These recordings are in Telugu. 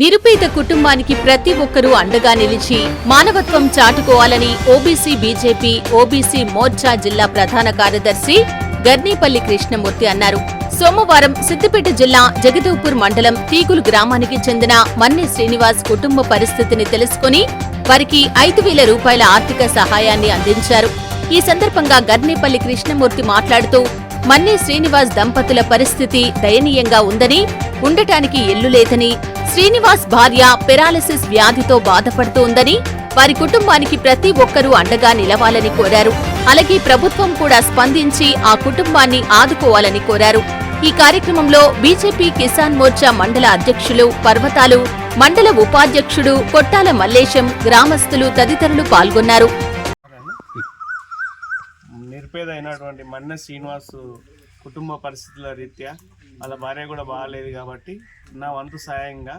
నిరుపేద కుటుంబానికి ప్రతి ఒక్కరూ అండగా నిలిచి మానవత్వం చాటుకోవాలని ఓబీసీ బీజేపీ ఓబీసీ మోర్చా జిల్లా ప్రధాన కార్యదర్శి గర్నీపల్లి కృష్ణమూర్తి అన్నారు. సోమవారం సిద్దిపేట జిల్లా జగదూపూర్ మండలం తీగులు గ్రామానికి చెందిన మన్నె శ్రీనివాస్ కుటుంబ పరిస్థితిని తెలుసుకుని వారికి ఐదు వేల రూపాయల ఆర్థిక సహాయాన్ని అందించారు. ఈ సందర్భంగా గర్నేపల్లి కృష్ణమూర్తి మాట్లాడుతూ మన్నే శ్రీనివాస్ దంపతుల పరిస్థితి దయనీయంగా ఉందని ఉండటానికి ఇల్లు లేదని శ్రీనివాస్ భార్య పెరాలసిస్ వ్యాధితో బాధపడుతూ ఉందని వారి కుటుంబానికి ప్రతి ఒక్కరూ అండగా నిలవాలని కోరారు. అలాగే ప్రభుత్వం కూడా స్పందించి ఆ కుటుంబాన్ని ఆదుకోవాలని కోరారు. ఈ కార్యక్రమంలో బీజేపీ కిసాన్ మోర్చా మండల అధ్యక్షులు పర్వతాలు మండల ఉపాధ్యక్షుడు కొట్టాల మల్లేశం గ్రామస్తులు తదితరులు పాల్గొన్నారు. అయినటువంటి శ్రీనివాస్ కుటుంబ పరిస్థితుల రీత్యా వాళ్ళ భార్య కూడా బాగాలేదు కాబట్టి నా వంతు సాయంగా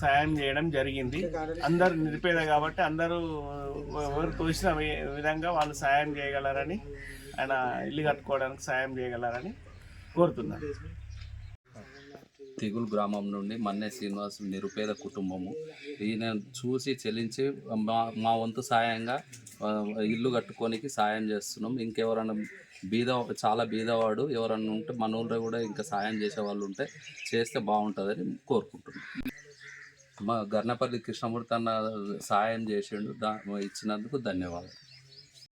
సాయం చేయడం జరిగింది. అందరు నిరుపేద కాబట్టి అందరూ ఎవరు తోచిన విధంగా వాళ్ళు సాయం చేయగలరని ఆయన ఇల్లు కట్టుకోవడానికి సాయం చేయగలరని కోరుతున్నాను. తిగులు గ్రామం నుండి మన్నే శ్రీనివాస్ నిరుపేద కుటుంబము. ఈయన చూసి చెల్లించి మా మా వంతు సాయంగా ఇల్లు కట్టుకోనికి సాయం చేస్తున్నాం. ఇంకెవరైనా బీద చాలా బీదవాడు ఎవరన్నా ఉంటే మన ఊళ్ళో కూడా ఇంకా సాయం చేసే వాళ్ళు ఉంటే చేస్తే బాగుంటుందని కోరుకుంటున్నాం. మా గర్నపల్లి కృష్ణమూర్తి అన్న సాయం చేసిండు దా ఇచ్చినందుకు ధన్యవాదాలు.